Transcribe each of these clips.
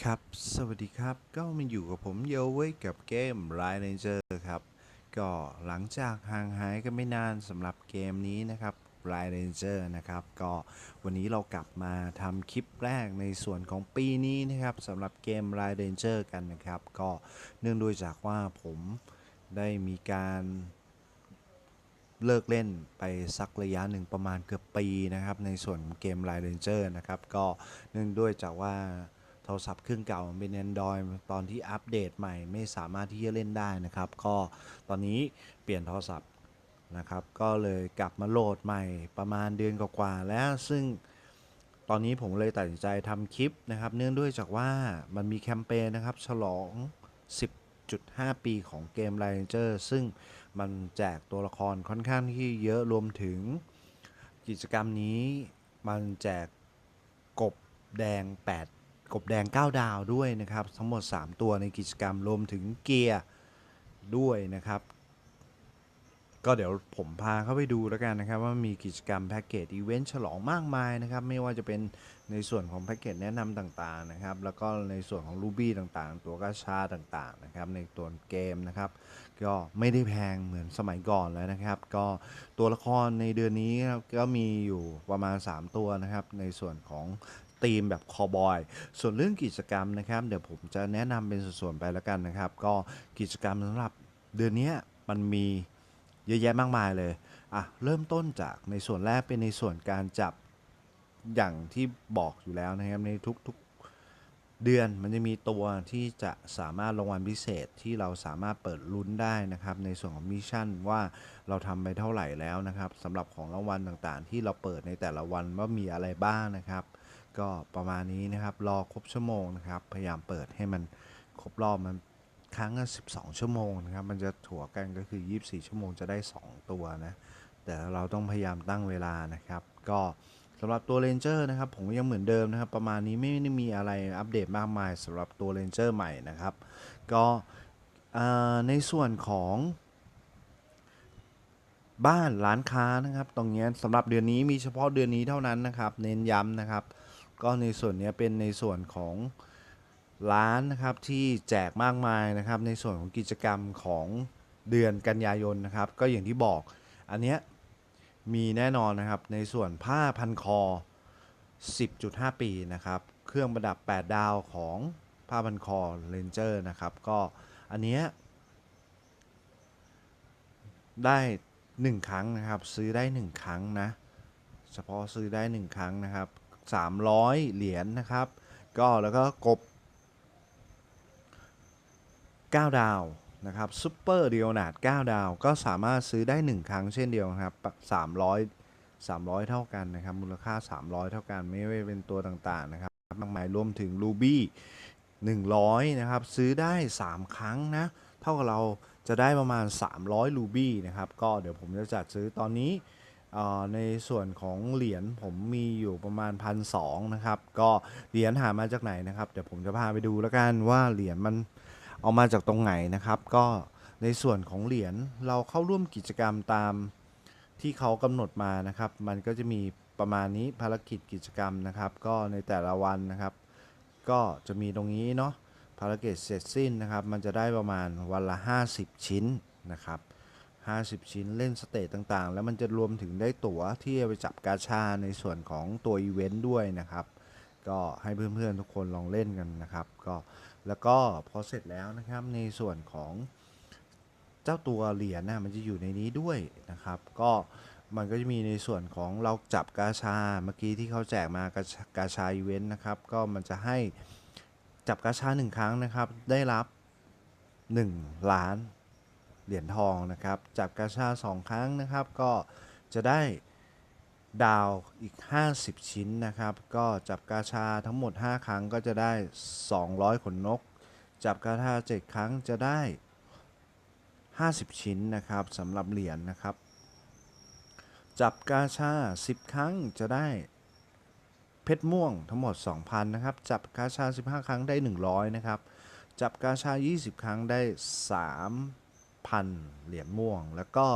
ครับ สวัสดีครับ ก็มาอยู่กับผมโยเว้ยกับเกม r i d Ranger ครับ ก็หลังจากห่างหายกันไม่นานสำหรับเกมนี้นะครับ r i d Ranger นะครับ ก็วันนี้เรากลับมาทำคลิปแรกในส่วนของปีนี้นะครับสำหรับเกม r i d Ranger กันนะครับ ก็เนื่องด้วยจากว่าผมได้มีการเลิกเล่นไปสักระยะหนึ่งประมาณเกือบปีนะครับ ในส่วนของเกม r i d Ranger นะครับ ก็เนื่องด้วยจากว่า โทรศัพท์เครื่องเก่ามันเป็น Android ตอนที่อัปเดตใหม่ไม่สามารถที่จะเล่นได้นะครับ ก็ตอนนี้เปลี่ยนโทรศัพท์นะครับ ก็เลยกลับมาโหลดใหม่ประมาณเดือนกว่าๆแล้วซึ่งตอนนี้ผมเลยตัดสินใจทำคลิปนะครับ เนื่องด้วยจากว่ามันมีแคมเปญนะครับ ฉลอง 10.5 ปีของเกม Ranger ซึ่งมันแจกตัวละครค่อนข้างที่เยอะรวมถึงกิจกรรมนี้มันแจกกบแดง 8 กบแดง 9 ดาวด้วยนะครับ ทั้งหมด 3 ตัวในกิจกรรมรวมถึงเกียร์ด้วยนะครับ ก็เดี๋ยวผมพาเข้าไปดูแล้วกันนะครับ ว่ามีกิจกรรมแพ็กเกจอีเวนต์ฉลองมากมายนะครับ ไม่ว่าจะเป็นในส่วนของแพ็กเกจแนะนำต่างๆนะครับ แล้วก็ในส่วนของรูบี้ต่างๆ ตัวกาชาต่างๆนะครับ ในตัวเกมนะครับ ก็ไม่ได้แพงเหมือนสมัยก่อนแล้วนะครับ ก็ตัวละครในเดือนนี้ครับก็มีอยู่ประมาณ 3 ตัวนะครับ ในส่วนของ ธีมแบบคอบอย ส่วนเรื่องกิจกรรมนะครับ เดี๋ยวผมจะแนะนำเป็นส่วนๆไปแล้วกันนะครับ ก็กิจกรรมสำหรับเดือนนี้มันมีเยอะแยะมากมายเลยอะเริ่มต้นจากในส่วนแรกเป็นในส่วนการจับอย่างที่บอกอยู่แล้วนะครับในทุกๆเดือนมันจะมีตัวที่จะสามารถรางวัลพิเศษที่เราสามารถเปิดลุ้นได้นะครับ ในส่วนของมิชชั่นว่าเราทำไปเท่าไหร่แล้วนะครับสำหรับของรางวัลต่างๆ ที่เราเปิดในแต่ละวันว่ามีอะไรบ้างนะครับ ก็ประมาณนี้นะครับ รอครบชั่วโมงนะครับ พยายามเปิดให้มันครบรอบมันครั้งละ12 ชั่วโมงนะครับ มันจะถั่วกันก็คือ 24 ชั่วโมงจะได้ 2 ตัวนะ แต่เราต้องพยายามตั้งเวลานะครับ ก็สำหรับตัว Ranger นะครับ ผมยังเหมือนเดิมนะครับ ประมาณนี้ไม่ได้มีอะไรอัปเดตมากมายสำหรับตัว Ranger ใหม่นะครับ ก็ในส่วนของบ้านร้านค้านะครับ ตรงนี้สำหรับเดือนนี้มีเฉพาะเดือนนี้เท่านั้นนะครับ เน้นย้ำนะครับ ก็ในส่วนนี้เป็นในส่วนของร้านนะครับที่แจกมากมายนะครับ ในส่วนของกิจกรรมของเดือนกันยายนนะครับ ก็อย่างที่บอกอันเนี้ยมีแน่นอนนะครับในส่วนผ้าพันคอ 10.5 ปีนะครับ เครื่องประดับ 8 ดาวของผ้าพันคอเลนเจอร์นะครับ ก็อันเนี้ยได้ 1 ครั้งนะครับ ซื้อได้ 1 ครั้งนะ เฉพาะซื้อได้ 1 ครั้งนะครับ 300 เหรียญนะครับ ก็แล้วก็กบ 9 ดาวนะครับซูเปอร์เดียนาด9ดาว ก็สามารถซื้อได้ 1 ครั้งเช่นเดียวครับ 300 300 เท่ากันนะครับ มูลค่า 300 เท่ากัน ไม่ว่าเป็นตัวต่างๆนะครับมากมายรวมถึง Ruby 100 นะครับ ซื้อได้ 3 ครั้งนะ เท่ากับเราจะได้ประมาณ 300 Ruby นะครับ ก็เดี๋ยวผมจะจัดซื้อตอนนี้ ในส่วนของเหรียญผมมีอยู่ประมาณ1,200นะครับ ก็เหรียญหามาจากไหนนะครับ เดี๋ยวผมจะพาไปดูแล้วกันว่าเหรียญมันเอามาจากตรงไหนนะครับ ก็ในส่วนของเหรียญเราเข้าร่วมกิจกรรมตามที่เขากำหนดมานะครับ มันก็จะมีประมาณนี้ภารกิจกิจกรรมนะครับ ก็ในแต่ละวันนะครับ ก็จะมีตรงนี้เนาะภารกิจเสร็จสิ้นนะครับ มันจะได้ประมาณวันละ 50 ชิ้นนะครับ 50 ชิ้นเล่นสเตจต่างๆ แล้วมันจะรวมถึงได้ตั๋วที่จะไปจับกาชาในส่วนของตัวอีเวนต์ด้วยนะครับ ก็ให้เพื่อนๆทุกคนลองเล่นกันนะครับ ก็แล้วก็พอเสร็จแล้วนะครับในส่วนของเจ้าตัวเหรียญนะมันจะอยู่ในนี้ด้วยนะครับ ก็มันก็จะมีในส่วนของเราจับกาชาเมื่อกี้ที่เขาแจกมากาชากาชาอีเวนต์นะครับ ก็มันจะให้จับกาชาหนึ่งครั้งนะครับ ได้รับ 1 ล้าน เหรียญทองนะครับ จับกาชา 2 ครั้งนะครับ ก็จะได้ดาวอีก 50 ชิ้นนะครับ ก็จับกาชาทั้งหมด 5 ครั้งก็จะได้ 200 ขนนก จับกาชา 7 ครั้งจะได้ 50 ชิ้นนะครับสำหรับเหรียญนะครับ จับกาชา 10 ครั้งจะได้เพชรม่วงทั้งหมด 2,000 นะครับ จับกาชา 15 ครั้งได้ 100 นะครับ จับกาชา 20 ครั้งได้ 3,000 เหรียญม่วง แล้วก็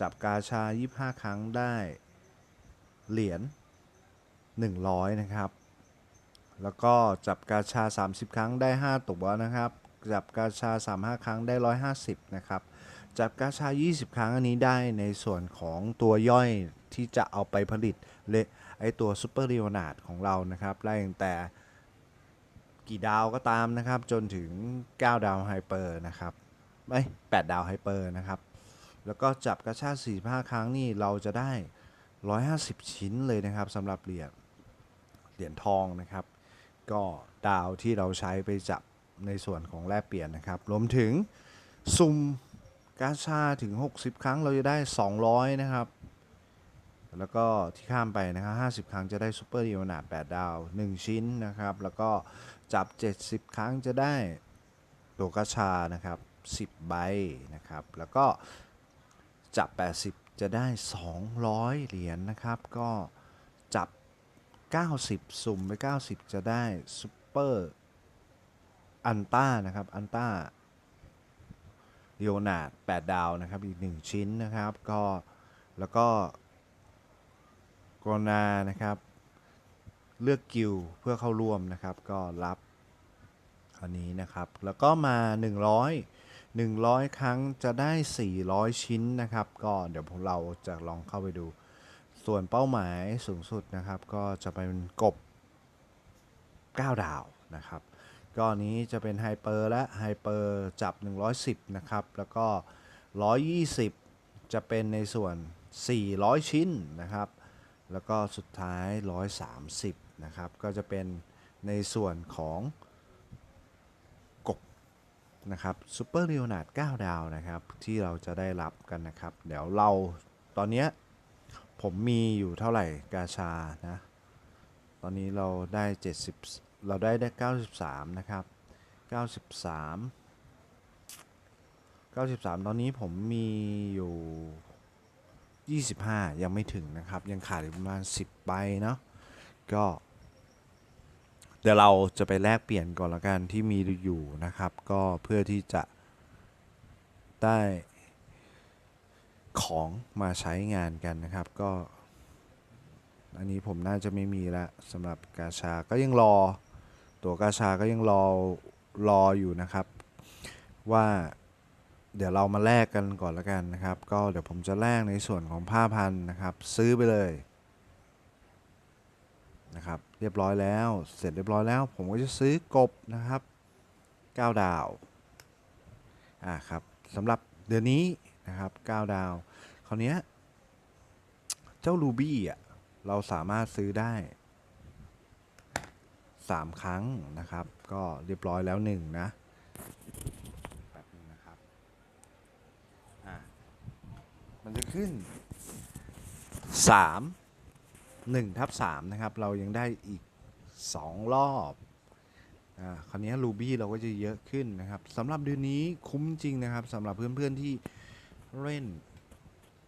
จับกาชา 25 ครั้งได้เหรียญ100 นะครับ แล้วก็จับกาชา 30 ครั้งได้ 5 ตัวนะครับ จับกาชา 35 ครั้งได้ 150 นะครับ จับกาชา 20 ครั้งอันนี้ได้ในส่วนของตัวย่อยที่จะเอาไปผลิตเลไอตัวซูเปอร์เรียนาดของเรานะครับไล่ตั้งแต่กี่ดาวก็ตามนะครับ จนถึง 9 ดาวไฮเปอร์นะครับ ไม่8ดาวไฮเปอร์นะครับ แล้วก็จับกระชาก45 ครั้งนี่เราจะได้ 150 ชิ้นเลยนะครับสำหรับเหรียญเหรียญทองนะครับ ก็ดาวที่เราใช้ไปจับในส่วนของแลกเปลี่ยนนะครับ รวมถึงซุ่มกาชาถึง 60 ครั้งเราจะได้ 200 นะครับ แล้วก็ที่ข้ามไปนะครับ50 ครั้งจะได้ซูเปอร์ดีโอนาด8ดาว 1 ชิ้นนะครับ แล้วก็จับ 70 ครั้งจะได้ตัวกาชานะครับ 10 ใบนะครับ แล้วก็จับ 80 จะได้ 200 เหรียญนะครับ ก็จับ 90 สุ่มไป 90 จะได้ซูเปอร์อันต้านะครับ อันต้าเลีโอนาด8ดาวนะครับ อีก 1 ชิ้นนะครับ ก็แล้วก็กรณานะครับ เลือกกิลด์เพื่อเข้าร่วมนะครับ ก็รับอันนี้นะครับ แล้วก็มา 100 100 ครั้งจะได้ 400 ชิ้นนะครับ ก็เดี๋ยวพวกเราจะลองเข้าไปดู ส่วนเป้าหมายสูงสุดนะครับ ก็จะเป็นกบ 9 ดาวนะครับก็อันนี้จะเป็นไฮเปอร์และไฮเปอร์จับ 110 นะครับ แล้วก็ 120 จะเป็นในส่วน 400 ชิ้นนะครับ แล้วก็สุดท้าย 130 นะครับ ก็จะเป็นในส่วนของ นะครับซูเปอร์เรียนาด9ดาวนะครับ ที่เราจะได้รับกันนะครับ เดี๋ยวเราตอนนี้ผมมีอยู่เท่าไหร่กาชานะ ตอนนี้เราได้ 70 เราได้ได้ 93 นะครับ 93 93 ตอนนี้ผมมีอยู่ 25 ยังไม่ถึงนะครับ ยังขาดอีกประมาณ 10ใบเนาะก็ เดี๋ยวเราจะไปแลกเปลี่ยนก่อนละกันที่มีอยู่นะครับ ก็เพื่อที่จะได้ของมาใช้งานกันนะครับ ก็ อันนี้ผมน่าจะไม่มีละสำหรับกาชาก็ยังรอ ตัวกาชาก็ยังรอรออยู่นะครับ ว่าเดี๋ยวเรามาแลกกันก่อนละกันนะครับ ก็เดี๋ยวผมจะแลกในส่วนของผ้าพันนะครับ ซื้อไปเลยนะครับ รียบร้อยแล้ว เสร็จเรียบร้อยแล้ว ผมก็จะซื้อกบนะครับ 9 ดาว อ่าครับสำหรับเดือนนี้นะครับ 9 ดาว คราวนี้เจ้ารูบี้อะ เราสามารถซื้อได้ 3 ครั้งนะครับ ก็เรียบร้อยแล้วหนึ่งนะแป๊บนึงนะครับ อะมันจะขึ้น 3 1ทับ3นะครับ เรายังได้อีก 2 รอบอ่าคราวนี้รูบี้เราก็จะเยอะขึ้นนะครับสำหรับเดือนนี้คุ้มจริงนะครับสำหรับเพื่อนๆที่เล่น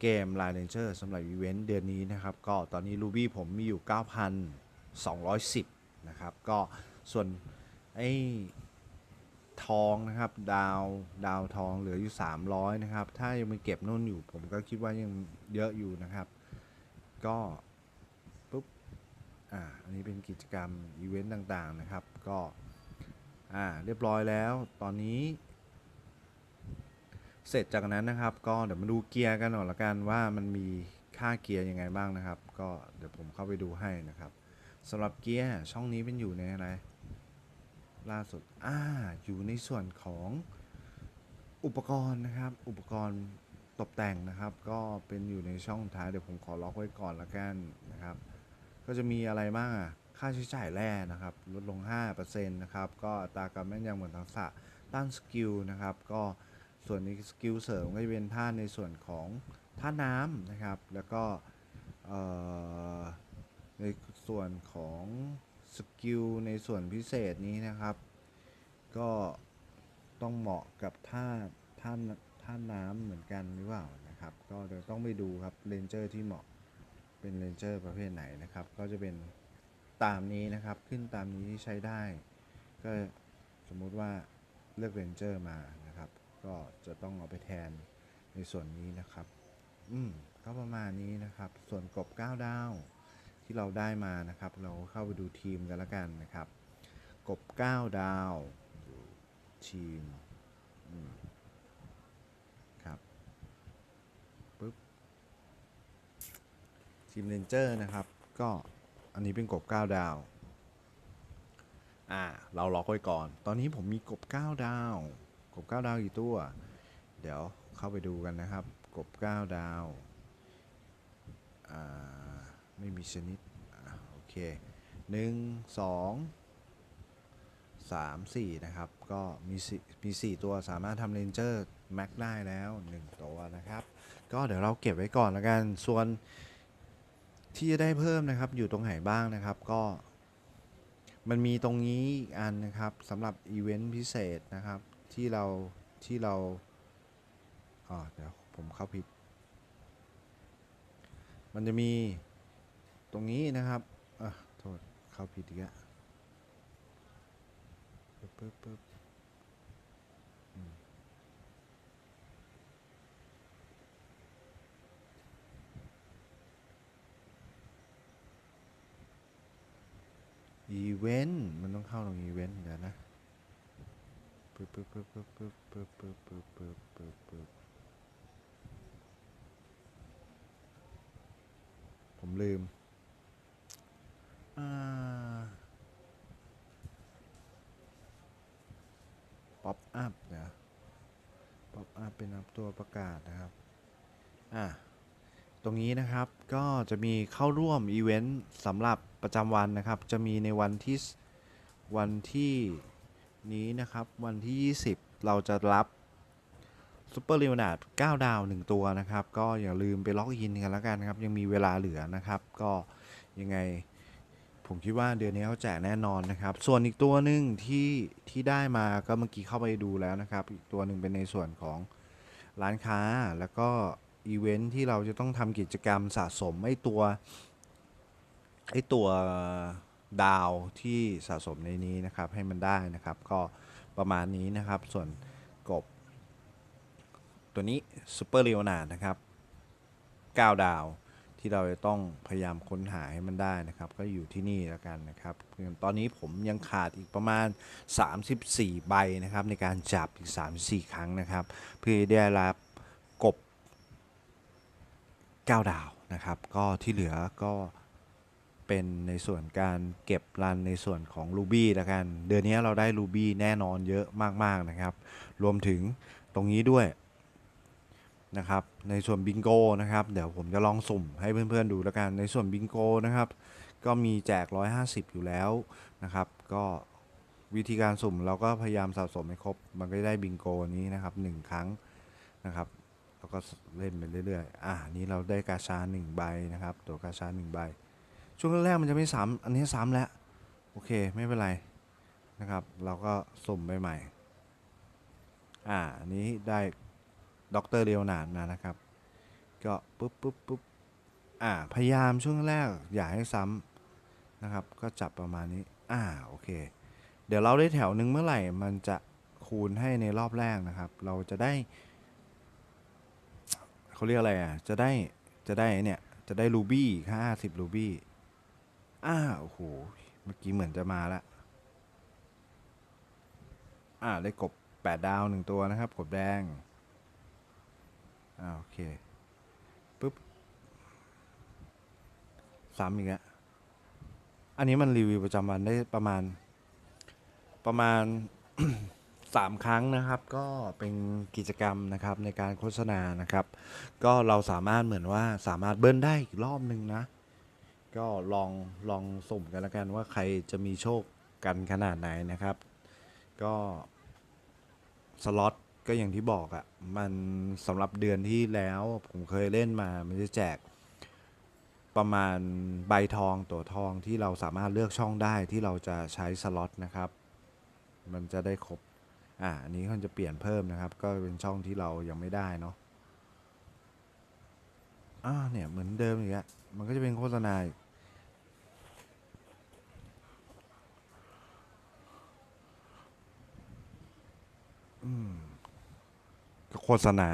เกม Line Ranger สำหรับอีเวนต์เดือนนี้นะครับ ก็ตอนนี้รูบี้ผมมีอยู่ 9,210 นะครับ ก็ส่วนไอ้ทองนะครับดาวดาวทองเหลืออยู่ 300 นะครับ ถ้ายังไม่เก็บนู่นอยู่ผมก็คิดว่ายังเยอะอยู่นะครับ ก็ อ่าอันนี้เป็นกิจกรรมอีเวนต์ต่างๆนะครับก็อ่าเรียบร้อยแล้วตอนนี้ เสร็จจากนั้นนะครับ ก็เดี๋ยวมาดูเกียร์กันหน่อยละกันว่ามันมีค่าเกียร์ยังไงบ้างนะครับ ก็เดี๋ยวผมเข้าไปดูให้นะครับสำหรับเกียร์ช่องนี้เป็นอยู่ในอะไรล่าสุดอ่าอยู่ในส่วนของอุปกรณ์นะครับ อุปกรณ์ตกแต่งนะครับ ก็เป็นอยู่ในช่องท้ายเดี๋ยวผมขอล็อกไว้ก่อนละกันนะครับ ก็จะมีอะไรบ้างอะค่าใช้จ่ายแร่นะครับ ลดลง 5%นะครับ ก็อัตราการแม่นยำเหมือนทักษะต้านสกิลนะครับ ก็ส่วนนี้สกิลเสริมก็จะเป็นท่าในส่วนของท่าน้ำนะครับ แล้วก็ในส่วนของสกิลในส่วนพิเศษนี้นะครับ ก็ต้องเหมาะกับท่าท่าท่าน้ำเหมือนกันหรือเปล่านะครับ ก็เดี๋ยวต้องไปดูครับเรนเจอร์ที่เหมาะ เป็นเรนเจอร์ประเภทไหนนะครับ ก็จะเป็นตามนี้นะครับ ขึ้นตามนี้ที่ใช้ได้ ก็สมมุติว่าเลือกเรนเจอร์มานะครับ ก็จะต้องเอาไปแทนในส่วนนี้นะครับ อืมก็ประมาณนี้นะครับ ส่วนกบ9ดาวที่เราได้มานะครับ เราเข้าไปดูทีมกันแล้วกันนะครับ กบ 9 ดาว ทีมอืมครับปึ๊บ ทีมเรนเจอร์นะครับ ก็อันนี้เป็นกบ 9 ดาว อ่า เราล็อกไว้ก่อน ตอนนี้ผมมีกบ 9 ดาว กบ 9 ดาวกี่ตัว เดี๋ยวเข้าไปดูกันนะครับ กบ 9 ดาว อ่า ไม่มีชนิด อ่าโอเคหนึ่งสองสามสี่นะครับ ก็มีสี่มีสี่ตัวสามารถทำเรนเจอร์แม็กได้แล้วหนึ่งตัวนะครับ ก็เดี๋ยวเราเก็บไว้ก่อนแล้วกัน ส่วน ที่จะได้เพิ่มนะครับอยู่ตรงไหนบ้างนะครับก็ มันมีตรงนี้อันนะครับสำหรับอีเวนต์พิเศษนะครับที่เราที่เราอ๋อเดี๋ยวผมเข้าผิด มันจะมีตรงนี้นะครับอะโทษเข้าผิดอีกแล้วปึ๊บปึ๊บปึ๊บอืม อีเวนต์มันต้องเข้าตรงอีเวนต์เดี๋ยวนะปึ๊บปึ๊บปึ๊บปึ๊บปึ๊บปึ๊บปึ๊บปึ๊บปึ๊บปึ๊บปึ๊บผมลืมป๊อปอัพเดี๋ยวป๊อปอัพเป็นอัพตัวประกาศนะครับ อะ ตรงนี้นะครับก็จะมีเข้าร่วมอีเวนต์สำหรับประจำวันนะครับ จะมีในวันที่วันที่นี้นะครับ วันที่ 20 เราจะรับซูเปอร์เล o นาด9ดาว 1 ตัวนะครับ ก็อย่าลืมไปล็อกอินกันแล้วกันนะครับ ยังมีเวลาเหลือนะครับ ก็ยังไงผมคิดว่าเดือนนี้เขาแจกแน่นอนนะครับ ส่วนอีกตัวหนึ่งที่ที่ได้มาก็เมื่อกี้เข้าไปดูแล้วนะครับ อีกตัวหนึ่งเป็นในส่วนของร้านค้าแล้วก็ อีเวนท์ที่เราจะต้องทำกิจกรรมสะสมไอ้ตัวไอ้ตัวดาวที่สะสมในนี้นะครับให้มันได้นะครับ ก็ประมาณนี้นะครับ ส่วนกบ ตัวนี้ซูเปอร์เ o วนานะครับ9 ดาวที่เราจะต้องพยายามค้นหาให้มันได้นะครับ ก็อยู่ที่นี่แล้วกันนะครับตอนนี้ผมยังขาดอีกประมาณ 34 ใบนะครับ ในการจับอีก 34 ครั้งนะครับ เพื่อได้รับ 9 ดาวนะครับ ก็ที่เหลือก็เป็นในส่วนการเก็บรันในส่วนของ Ruby แล้วกัน เดือนนี้เราได้ Ruby แน่นอนเยอะมาก ๆ นะครับ รวมถึงตรงนี้ด้วยนะครับ ในส่วนบิงโกนะครับ เดี๋ยวผมจะลองสุ่มให้เพื่อนๆดูแล้วกัน ในส่วนบิงโกนะครับ ก็มีแจก 150 อยู่แล้วนะครับ ก็วิธีการสุ่มเราก็พยายามสะสมให้ครบ มันก็ได้บิงโกนี้นะครับ 1 ครั้งนะครับ แล้วก็เล่นไปเรื่อยๆ อ่านี้เราได้กาชาหนึ่งใบนะครับ ตัวกาชาหนึ่งใบ ช่วงแรกมันจะไม่ซ้ำอันนี้ซ้ำแล้ว โอเคไม่เป็นไรนะครับ เราก็สุ่มไปใหม่ อ่าอันนี้ได้ด็อกเตอร์เรียวนาดมานะครับ ก็ปุ๊บปุ๊บปุ๊บอ่า พยายามช่วงแรกอย่าให้ซ้ำนะครับ ก็จับประมาณนี้ อ่า โอเค เดี๋ยวเราได้แถวหนึ่งเมื่อไหร่ มันจะคูณให้ในรอบแรกนะครับ เราจะได้ เขาเรียกอะไรอะ จะได้จะได้เนี่ย จะได้รูบี้ห้าสิบรูบี้อ้าโอ้โห เมื่อกี้เหมือนจะมาละ อ่าได้กบแปดดาวหนึ่งตัวนะครับ กบแดง อ่าโอเคปุ๊บซ้ำอีกแล้วอันนี้มันรีวิวประจำวันได้ประมาณ ประมาณ สามครั้งนะครับ ก็เป็นกิจกรรมนะครับในการโฆษณานะครับ ก็เราสามารถเหมือนว่าสามารถเบิ้ลได้อีกรอบหนึ่งนะ ก็ลองลองสุ่มกันแล้วกันว่าใครจะมีโชคกันขนาดไหนนะครับ ก็สล็อตก็อย่างที่บอกอะ่ะมันสำหรับเดือนที่แล้วผมเคยเล่นมามันจะแจกประมาณใบทองตัวทองที่เราสามารถเลือกช่องได้ที่เราจะใช้สล็อตนะครับ มันจะได้ครบ อ่าอันนี้เขาจะเปลี่ยนเพิ่มนะครับ ก็เป็นช่องที่เรายังไม่ได้เนาะอ่าเนี่ยเหมือนเดิมอีกอะมันก็จะเป็นโฆษณาอืมก็โฆษณา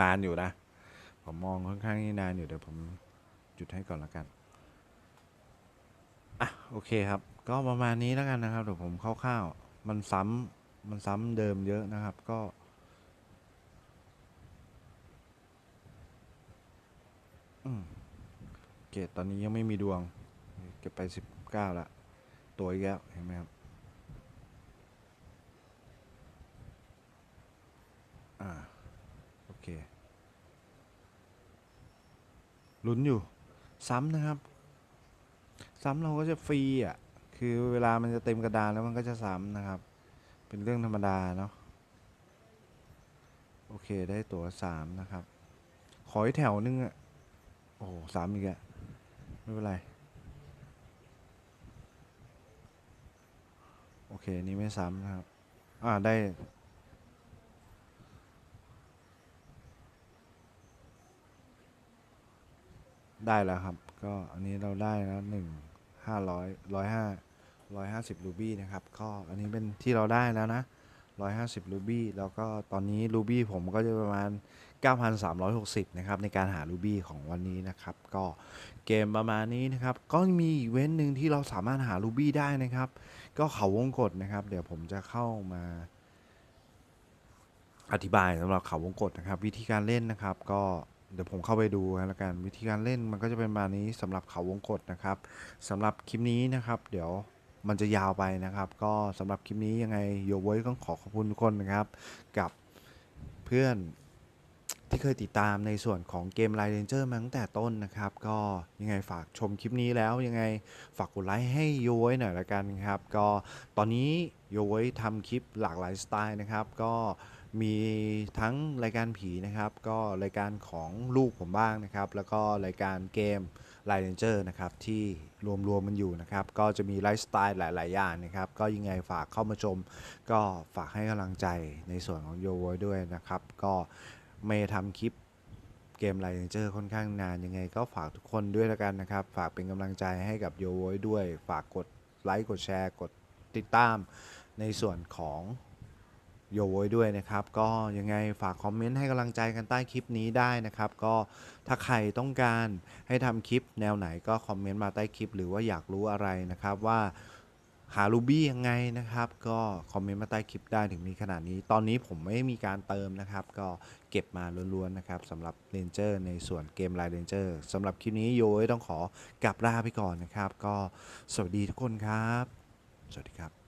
นานอยู่นะ ผมมองค่อนข้างที่นานอยู่เดี๋ยวผมหยุดให้ก่อนละกัน อะ โอเคครับ ก็ประมาณนี้แล้วกันนะครับ เดี๋ยวผมคร่าวๆมันซ้ำ มันซ้ำเดิมเยอะนะครับก็ อืมเกรดตอนนี้ยังไม่มีดวง เก็บไปสิบเก้าละ ตัวอีกแล้วเห็นไหมครับ อ่า โอเค ลุ้นอยู่ ซ้ำนะครับ ซ้ำเราก็จะฟรีอะ คือเวลามันจะเต็มกระดานแล้วมันก็จะซ้ำนะครับ เป็นเรื่องธรรมดาเนาะโอเคได้ตั๋วสามนะครับ ขออีกแถวนึงอะโอ้โหสามอีกอะไม่เป็นไร โอเค นี่ไม่ซ้ำนะครับ อ่า ได้ ได้แล้วครับ ก็อันนี้เราได้แล้วหนึ่งห้าร้อยร้อยห้าร้อยห้าสิบรูบี้นะครับ ก็อันนี้เป็นที่เราได้แล้วนะร้อยห้าสิบรูบี้แล้วก็ตอนนี้รูบี้ผมก็จะประมาณ 9,360 นะครับ ในการหารูบี้ของวันนี้นะครับ ก็เกมประมาณนี้นะครับ ก็มีอีกเว้นหนึ่งที่เราสามารถหารูบี้ได้นะครับ ก็เขาวงกฏนะครับ เดี๋ยวผมจะเข้ามา อธิบายสำหรับเขาวงกฏนะครับ วิธีการเล่นนะครับก็เดี๋ยวผมเข้าไปดูแล้วกันวิธีการเล่นมันก็จะเป็นประมาณนี้สำหรับเขาวงกฏนะครับสำหรับคลิปนี้นะครับ เดี๋ยว มันจะยาวไปนะครับ ก็สำหรับคลิปนี้ยังไงโยเว้ยต้องขอขอบคุณทุกคนนะครับ กับเพื่อนที่เคยติดตามในส่วนของเกม Line Ranger มาตั้งแต่ต้นนะครับ ก็ยังไงฝากชมคลิปนี้แล้วยังไงฝากกดไลค์ให้โยเว้ยหน่อยละกันครับ ก็ตอนนี้โยเว้ยทำคลิปหลากหลายสไตล์นะครับ ก็มีทั้งรายการผีนะครับ ก็รายการของลูกผมบ้างนะครับ แล้วก็รายการเกม ไลน์เรนเจอร์นะครับที่รวมรวมมันอยู่นะครับ ก็จะมีไลฟ์สไตล์หลาย ๆ อย่างนะครับ ก็ยังไงฝากเข้ามาชม ก็ฝากให้กำลังใจในส่วนของโยโวด้วยนะครับ ก็ไม่ทำคลิปเกมไลน์เรนเจอร์ค่อนข้างนานยังไง ก็ฝากทุกคนด้วยแล้วกันนะครับ ฝากเป็นกำลังใจให้กับโยโวด้วย ฝากกดไลค์กดแชร์กดติดตามในส่วนของ โยโวยด้วยนะครับ ก็ยังไงฝากคอมเมนต์ให้กำลังใจกันใต้คลิปนี้ได้นะครับ ก็ถ้าใครต้องการให้ทำคลิปแนวไหนก็คอมเมนต์มาใต้คลิป หรือว่าอยากรู้อะไรนะครับว่าหารูบี้ยังไงนะครับ ก็คอมเมนต์มาใต้คลิปได้ถึงมีขนาดนี้ ตอนนี้ผมไม่มีการเติมนะครับ ก็เก็บมาล้วนๆนะครับสำหรับเรนเจอร์ในส่วนเกมไลน์เรนเจอร์สำหรับคลิปนี้โยยต้องขอกลับลาไปก่อนนะครับ ก็สวัสดีทุกคนครับ สวัสดีครับ